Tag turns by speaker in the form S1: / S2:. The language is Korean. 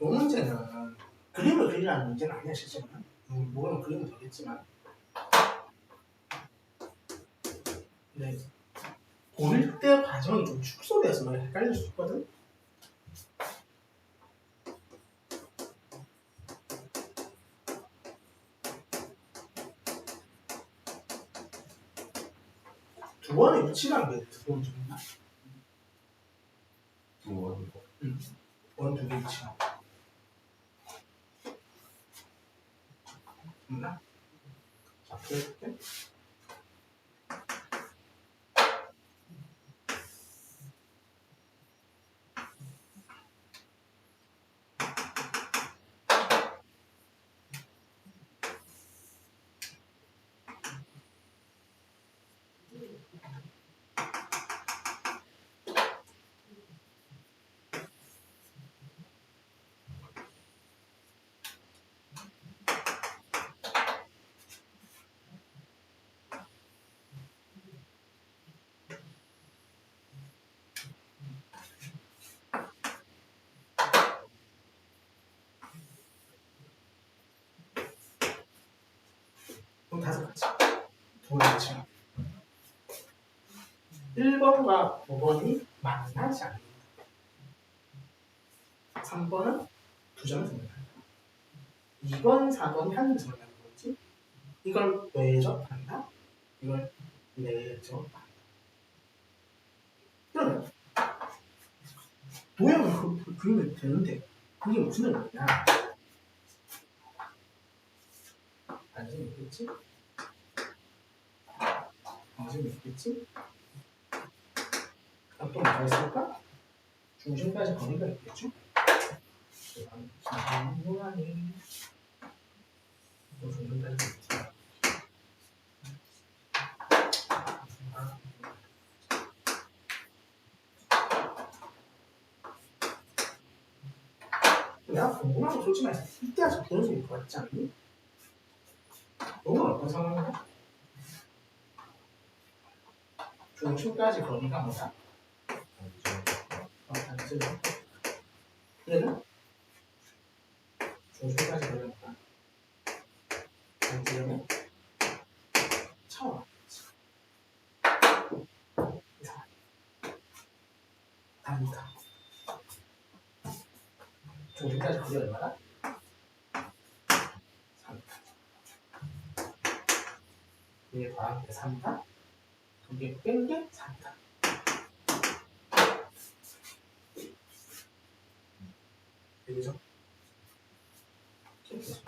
S1: 이 문제는 그림을 그리라는 문제는 아니야 실제로는. 음, 물론 그림은 되겠지만. 네 고릴 때 과정이 좀 축소돼서 너희 헷갈릴 수 있거든? 두 번의 위치라는 게 두번 중이나?
S2: 두
S1: 원두 개 위치 있나? 자, 그럴게. 다섯 가지. 두 번째. 1번과 5번이 만나지 않는다. 3번은 두 점을 성립한다. 2번, 4번이 한 점을 성립하는 거지. 이걸 외접한다. 이걸 내접한다. 그러면 도형을 그리면 되는데 그게 무슨 의미냐? 관심이 있겠지? 관심이 있겠지? 뭐가 있을까? 중심까지 거리가 있겠죠? 중심무한이 또 중심까지 있지. 내가 궁금한 거 솔직히 말해서 이때가 접근성이 좋았지 않니? 너는 어떤 상황이야? 중심까지 거리가 뭐야? 어, 단지로. 얘는 중심까지 거리가? 단지로는 차원. 이상. 답니다. 중심까지 거리 얼마나? 3. 이게 게 3다. 두개 뺀게 3다. 되죠? 해서